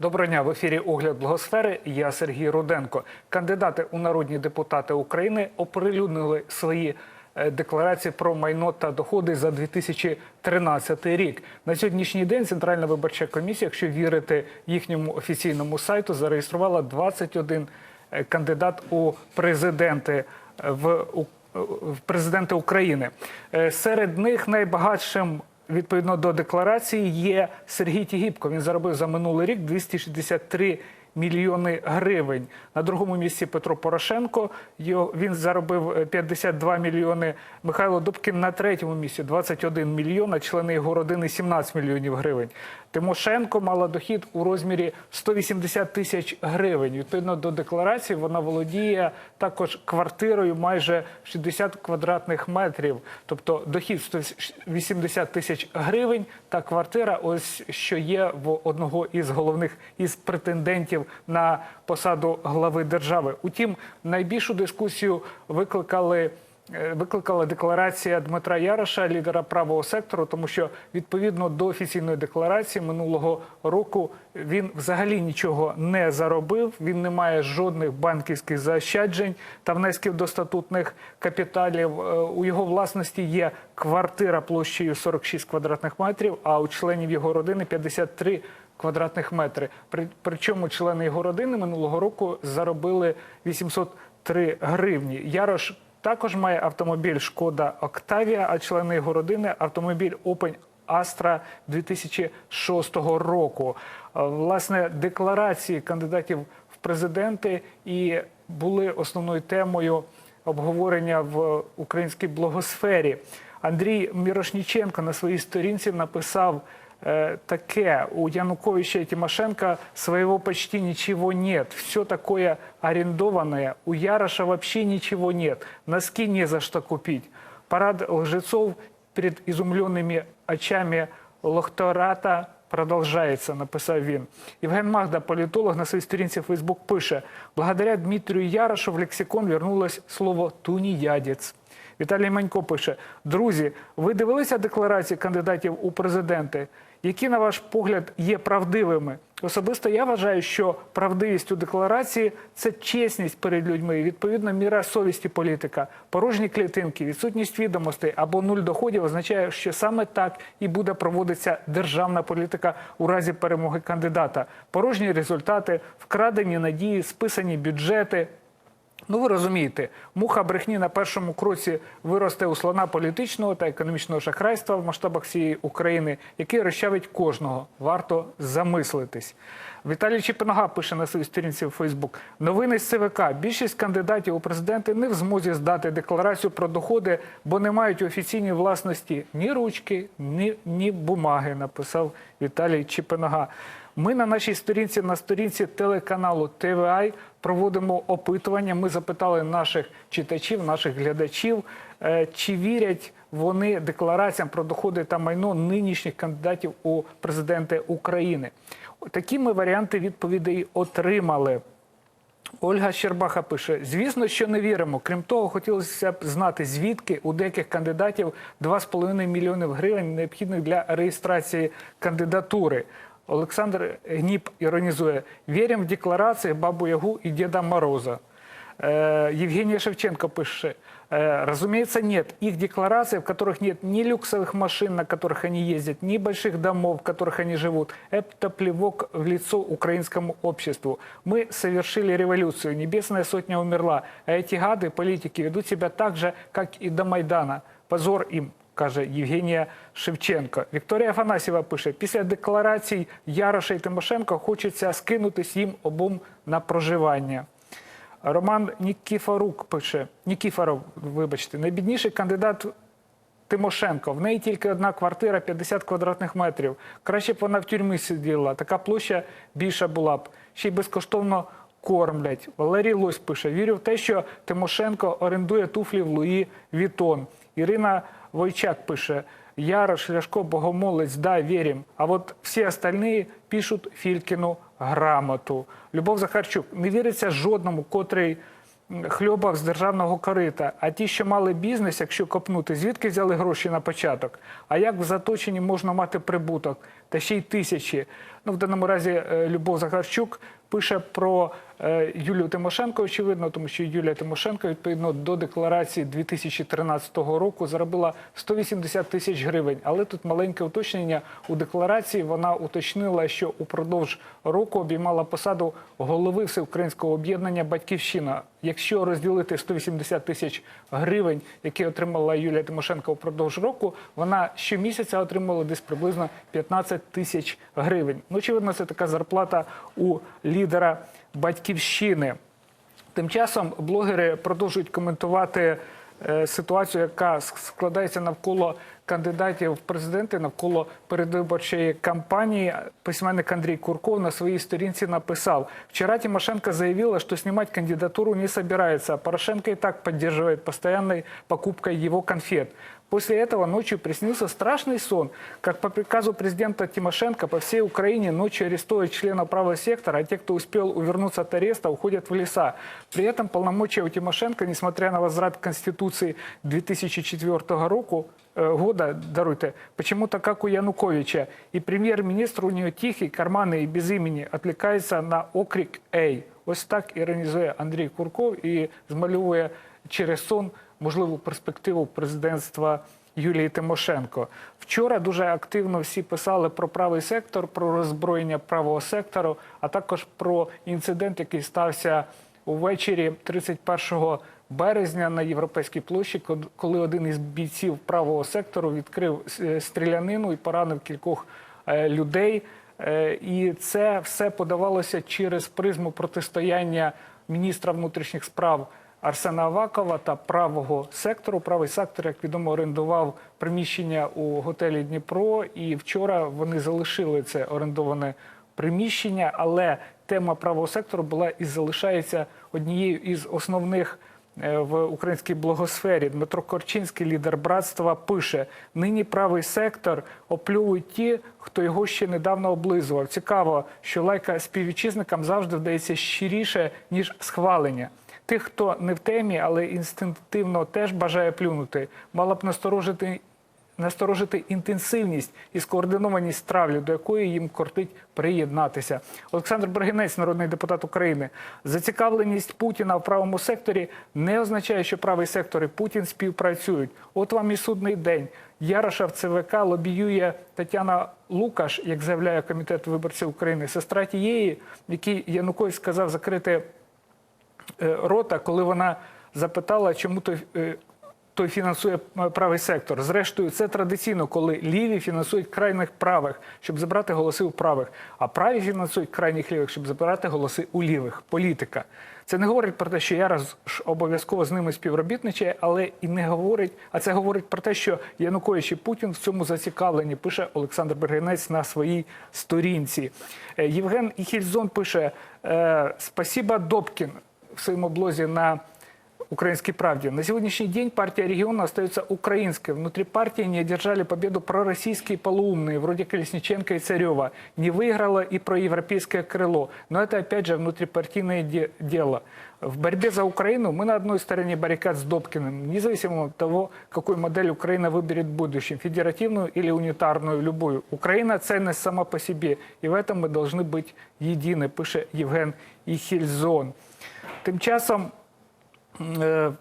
Доброго дня в ефірі Огляд благосфери. Я Сергій Руденко. Кандидати у народні депутати України оприлюднили свої е, декларації про майно та доходи за 2013 рік. На сьогоднішній день Центральна виборча комісія, якщо вірити їхньому офіційному сайту, зареєструвала 21 е, кандидат у президенти е, в президенти України. Серед них найбагатшим відповідно до декларації є Сергій Тігіпко. Він заробив за минулий рік 263 мільйони гривень. На другому місці Петро Порошенко. Він заробив е, 52 мільйони. Михайло Дубкін на третьому місці 21 мільйон, а члени його родини 17 мільйонів гривень. Тимошенко мала дохід у розмірі 180 тисяч гривень. Відповідно до декларації, вона володіє також квартирою майже 60 квадратних метрів. Тобто дохід 180 тисяч гривень та квартира, ось що є в одного із головних із претендентів на посаду глави держави. Утім, найбільшу дискусію викликали. Е, Викликала декларація Дмитра Яроша, лідера правого сектору, тому що відповідно до офіційної декларації минулого року він взагалі нічого не заробив. Він не має жодних банківських заощаджень та внесків до статутних капіталів. Е, У його власності є квартира площею 46 квадратних метрів, а у членів його родини 53 квадратних метри. При- Причому члени його родини минулого року заробили 803 гривні. Ярош також має автомобіль Шкода Октавія, а члени його родини автомобіль Opel Astra 2006 року. Власне, декларації кандидатів в президенти і були основною темою обговорення в українській блогосфері. Андрій Мірошніченко на своїй сторінці написав таке у Януковича и Тимошенко своего почти ничего нет. Все такое арендованное. У Яроша вообще ничего нет. Носки не за что купить. Парад лжецов перед изумленными очами Лохтората продовжається, написав він. Євген Магда, політолог, на своїй сторінці в Фейсбук пише: благодаря Дмитрію Ярошу в лексикон вернулось слово «туніядець». Віталій Манько пише: друзі, ви дивилися декларації кандидатів у президенти, які, на ваш погляд, є правдивими? Особисто я вважаю, що правдивість у декларації це чесність перед людьми, відповідно, міра совісті політика. Порожні клітинки, відсутність відомостей або нуль доходів означає, що саме так і буде проводитися державна політика у разі перемоги кандидата. Порожні результати, вкрадені надії, списані бюджети. Ну, ви розумієте, муха брехні на першому кроці виросте у слона політичного та економічного шахрайства в масштабах всієї України, який розчавить кожного. Варто замислитись. Віталій Чепинога пише на своїй сторінці в Фейсбук. Новини з ЦВК. Більшість кандидатів у президенти не в змозі здати декларацію про доходи, бо не мають офіційній власності ні ручки, ні, ні бумаги, написав Віталій Чепинога. Ми на нашій сторінці, на сторінці телеканалу ТВАЙ проводимо опитування. Ми запитали наших читачів, наших глядачів, е, чи вірять вони деклараціям про доходи та майно нинішніх кандидатів у президенти України. Такі ми варіанти відповідей отримали. Ольга Щербаха пише: звісно, що не віримо. Крім того, хотілося б знати, звідки у деяких кандидатів 2,5 мільйони гривень необхідних для реєстрації кандидатури. Олександр Гніп іронізує: віримо в декларації Бабу Ягу і Діда Мороза. Э, Евгения Шевченко пишет, э, разумеется, нет. Их декларации, в которых нет ни люксовых машин, на которых они ездят, ни больших домов, в которых они живут, это плевок в лицо украинскому обществу. Мы совершили революцию, небесная сотня умерла, а эти гады, политики, ведут себя так же, как и до Майдана. Позор им. Каже Євгенія Шевченко. Вікторія Афанасьєва пише: після декларацій Яроша і Тимошенко хочеться скинутись їм обом на проживання. Роман Нікіфорук пише: Нікіфоров, вибачте, найбідніший кандидат Тимошенко. В неї тільки одна квартира 50 квадратних метрів. Краще б вона в тюрмі сиділа. Така площа більша була б. Ще й безкоштовно кормлять. Валерій Лось пише: вірю в те, що Тимошенко орендує туфлі в Луї Вітон. Ірина Войчак пише: Ярош, Ляшко, Богомолець, да, вірим. А от всі остальні пишуть Фількіну грамоту. Любов Захарчук не віриться жодному, котрий м, хльобав з державного корита. А ті, що мали бізнес, якщо копнути, звідки взяли гроші на початок? А як в Заточенні можна мати прибуток? Та ще й тисячі. Ну, в даному разі е, Любов Захарчук пише про Юлію Тимошенко, очевидно, тому що Юлія Тимошенко, відповідно до декларації 2013 року, заробила 180 тисяч гривень. Але тут маленьке уточнення. У декларації вона уточнила, що упродовж року обіймала посаду голови Всеукраїнського об'єднання Батьківщина. Якщо розділити 180 тисяч гривень, які отримала Юлія Тимошенко упродовж року, вона щомісяця отримала десь приблизно 15 тисяч гривень. Ну, очевидно, це така зарплата у лідера батьківщини. Тим часом блогери продовжують коментувати ситуацію, яка складається навколо кандидатів в президенти, навколо передвиборчої кампанії. Письменник Андрій Курков на своїй сторінці написав: вчора Тимошенко заявила, що знімати кандидатуру не збирається. Порошенко і так підтримує постійною покупкою його конфет. После этого ночью приснился страшный сон, как по приказу президента Тимошенко по всей Украине ночью арестуют членов правого сектора, а те, кто успел увернуться от ареста, уходят в леса. При этом полномочия у Тимошенко, несмотря на возврат к Конституции 2004 року, э, года, даруйте, почему-то как у Януковича. И премьер-министр у нее тихий, карманный и без имени, отвлекается на окрик «Эй». Ось так іронізує Андрій Курков і змальовує через сон можливу перспективу президентства Юлії Тимошенко. Вчора дуже активно всі писали про правий сектор, про роззброєння правого сектору, а також про інцидент, який стався увечері 31 березня на європейській площі, коли один із бійців правого сектору відкрив е, стрілянину і поранив кількох е, людей. Е, І це все подавалося через призму протистояння міністра внутрішніх справ Арсена Авакова та правого сектору. Правий сектор, як відомо, орендував приміщення у готелі Дніпро. І вчора вони залишили це орендоване приміщення. Але тема правого сектору була і залишається однією із основних е, в українській блогосфері. Дмитро Корчинський, лідер братства, пише: нині правий сектор оплюють ті, хто його ще недавно облизував. Цікаво, що лайка співвітчизникам завжди вдається щиріше ніж схвалення. Тих, хто не в темі, але інстинктивно теж бажає плюнути, мала б насторожити насторожити інтенсивність і скоординованість травлі, до якої їм кортить приєднатися. Олександр Брагінець, народний депутат України, зацікавленість Путіна в правому секторі не означає, що правий сектор і Путін співпрацюють. От вам і судний день. Яроша в ЦВК лобіює Тетяна Лукаш, як заявляє комітет виборців України, сестра тієї, якій Янукович сказав закрити рота, коли вона запитала, чому той, е, той фінансує е, правий сектор. Зрештою, це традиційно, коли ліві фінансують крайніх правих, щоб забрати голоси у правих, а праві фінансують крайніх лівих, щоб забирати голоси у лівих. Політика. Це не говорить про те, що Ярос ж обов'язково з ними співробітничає, але і не говорить. А це говорить про те, що Янукович і Путін в цьому зацікавлені. Пише Олександр Бергенець на своїй сторінці. Е, Євген Іхільзон пише: е, Спасіба Добкін в своєму блозі на «Украинской правде». На сегодняшний день партия региона остается украинской. Внутри партии не одержали победу пророссийские полуумные, вроде Колесниченко и Царева. Не выиграло и проевропейское крыло. Но это, опять же, внутрипартийное де- дело. В борьбе за Украину мы на одной стороне баррикад с Добкиным, независимо от того, какую модель Украина выберет в будущем, федеративную или унитарную, любую. Украина – ценность сама по себе, и в этом мы должны быть едины, пише Євген Іхільзон. Тим часом Е,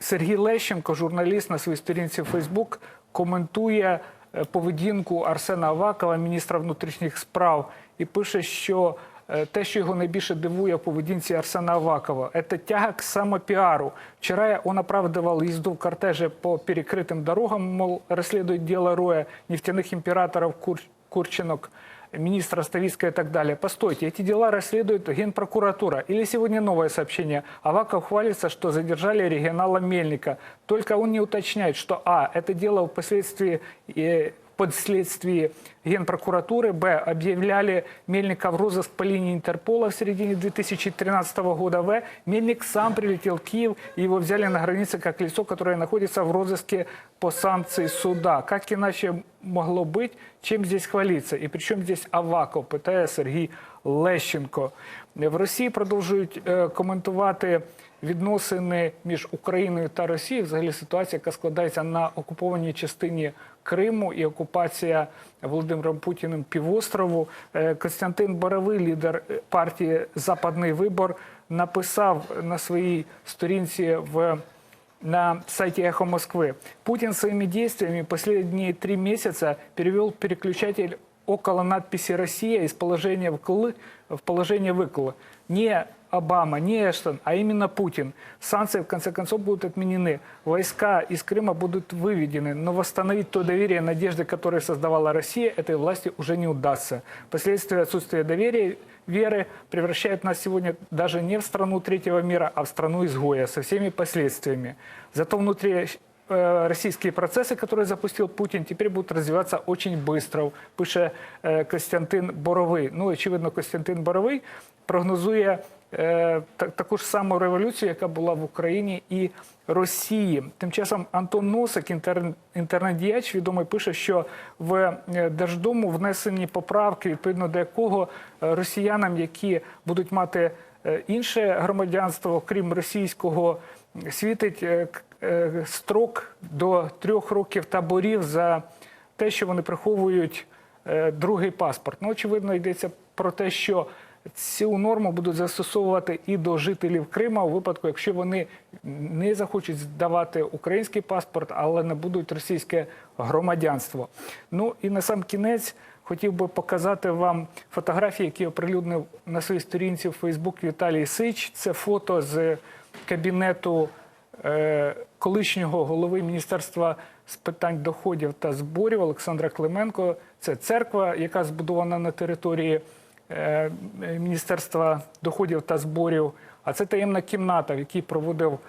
Сергій Лещенко, журналіст на своїй сторінці в Фейсбук, коментує е, поведінку Арсена Авакова, міністра внутрішніх справ, і пише, що е, те, що його найбільше дивує в поведінці Арсена Авакова, це тяга к самопіару. Вчора он оправдывал езду в кортеже по перекрытым дорогам, мол, расследует дело роя нефтяных императоров Кур... Курчинок, министра Ставицкая и так далее. Постойте, эти дела расследует Генпрокуратура. Или сегодня новое сообщение. Аваков хвалится, что задержали регионала Мельника. Только он не уточняет, что А. Это дело впоследствии э, подследствии Генпрокуратуры, Б. Объявляли Мельника в розыск по линии Интерпола в середине 2013 года, В. Мельник сам прилетел в Киев, и его взяли на границе как лицо, которое находится в розыске по санкции суда. Как иначе могло быть, чем здесь хвалиться? И причем здесь Аваков, питає Сергій Лещенко. В Росії продовжують е, коментувати відносини між Україною та Росією. Взагалі ситуація, яка складається на окупованій частині Криму і окупація Володимиром Путіним півострову. Е, Костянтин Боровий, лідер е, партії Западний вибор, написав на своїй сторінці в на сайте «Эхо Москвы». Путин своими действиями последние три месяца перевел переключатель около надписи «Россия» из положения «вкл» в положение «выкл». Не Обама, не Эштон, а именно Путин. Санкции, в конце концов, будут отменены. Войска из Крыма будут выведены. Но восстановить то доверие, надежды, которые создавала Россия, этой власти уже не удастся. Последствия отсутствия доверия, веры превращают нас сегодня даже не в страну третьего мира, а в страну изгоя со всеми последствиями. Зато внутри российские процессы, которые запустил Путин, теперь будут развиваться очень быстро, пише е, Костянтин Боровий. Ну, очевидно, Костянтин Боровий прогнозує е, та- таку ж саму революцію, яка була в Україні і Росії. Тим часом Антон Носик, інтер- інтернет-діяч, відомий, пише, що в е, Держдуму внесені поправки, відповідно до якого е, росіянам, які будуть мати е, інше громадянство, крім російського, світить е, к- е, строк до трьох років таборів за те, що вони приховують е, другий паспорт. Ну, очевидно, йдеться про те, що цю норму будуть застосовувати і до жителів Крима у випадку, якщо вони не захочуть здавати український паспорт, але не будуть російське громадянство. Ну і на сам кінець хотів би показати вам фотографії, які оприлюднив на своїй сторінці в Фейсбук Віталій Сич. Це фото з кабінету е, колишнього голови Міністерства з питань доходів та зборів Олександра Клименко. Це церква, яка збудована на території е, Міністерства доходів та зборів. А це таємна кімната, в якій проводив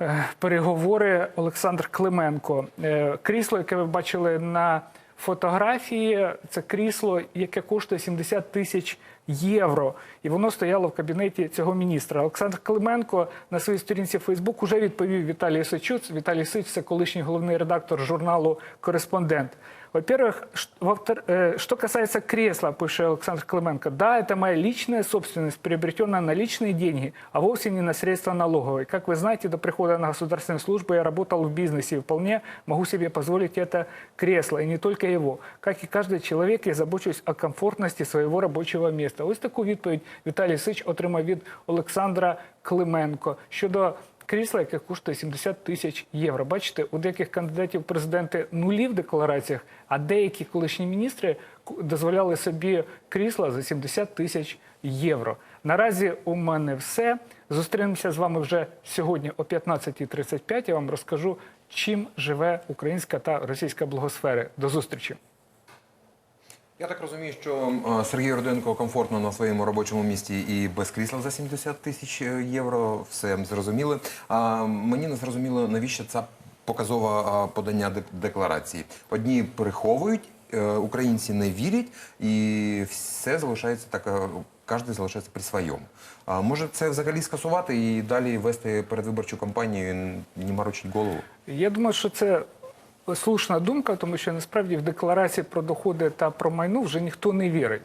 е, переговори Олександр Клименко. Е, Крісло, яке ви бачили на фотографії, це крісло, яке коштує 70 тисяч євро. І воно стояло в кабінеті цього міністра. Олександр Клименко на своїй сторінці Фейсбук уже відповів Віталію Сичу. Віталій Сич це колишній головний редактор журналу Кореспондент. Во-первых, ш- во-втор- э, что касается кресла, пишет Александр Клименко, да, это моя личная собственность, приобретенная на личные деньги, а вовсе не на средства налоговой. Как вы знаете, до прихода на государственную службу я работал в бизнесе и вполне могу себе позволить это кресло, и не только его. Как и каждый человек, я забочусь о комфортности своего рабочего места. Ось таку відповідь Віталій Сич отримав від Олександра Клименко щодо крісла, яке коштує 70 тисяч євро. Бачите, у деяких кандидатів президенти нулі в деклараціях, а деякі колишні міністри дозволяли собі крісла за 70 тисяч євро. Наразі у мене все. Зустрінемося з вами вже сьогодні о 15.35. Я вам розкажу, чим живе українська та російська благосфери. До зустрічі. Я так розумію, що Сергій Руденко комфортно на своєму робочому місці і без крісла за 70 тисяч е, євро. Все зрозуміло. А мені не зрозуміло, навіщо це показове подання декларації. Одні приховують, е, українці не вірять, і все залишається так. е, Кожен залишається при своєму. А може це взагалі скасувати і далі вести передвиборчу кампанію, і не морочить голову? Я думаю, що це слушна думка, тому що насправді в декларації про доходи та про майну вже ніхто не вірить.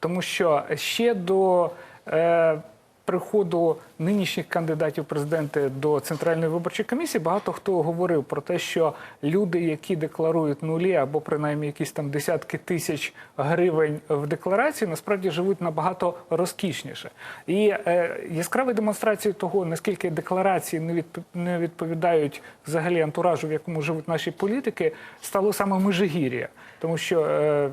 Тому що ще до е, приходу нинішніх кандидатів президенти до Центральної виборчої комісії багато хто говорив про те, що люди, які декларують нулі або принаймні якісь там десятки тисяч гривень в декларації, насправді живуть набагато розкішніше. І е, яскравою демонстрацією того, наскільки декларації не, відп... не відповідають взагалі антуражу, в якому живуть наші політики, стало саме Межигір'я. Тому що е,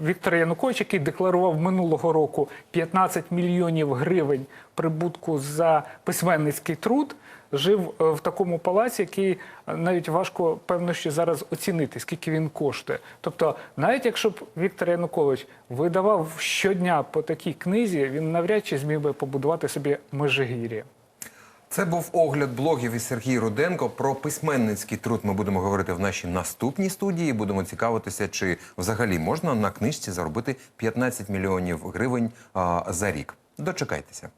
Віктор Янукович, який декларував минулого року 15 мільйонів гривень прибутку за письменницький труд, жив е, в такому палаці, який е, навіть важко певно, що зараз оцінити, скільки він коштує. Тобто, навіть якщо б Віктор Янукович видавав щодня по такій книзі, він навряд чи зміг би побудувати собі межигір'я. Це був огляд блогів із Сергій Руденко. Про письменницький труд ми будемо говорити в нашій наступній студії. Будемо цікавитися, чи взагалі можна на книжці заробити 15 мільйонів гривень а, за рік. Дочекайтеся.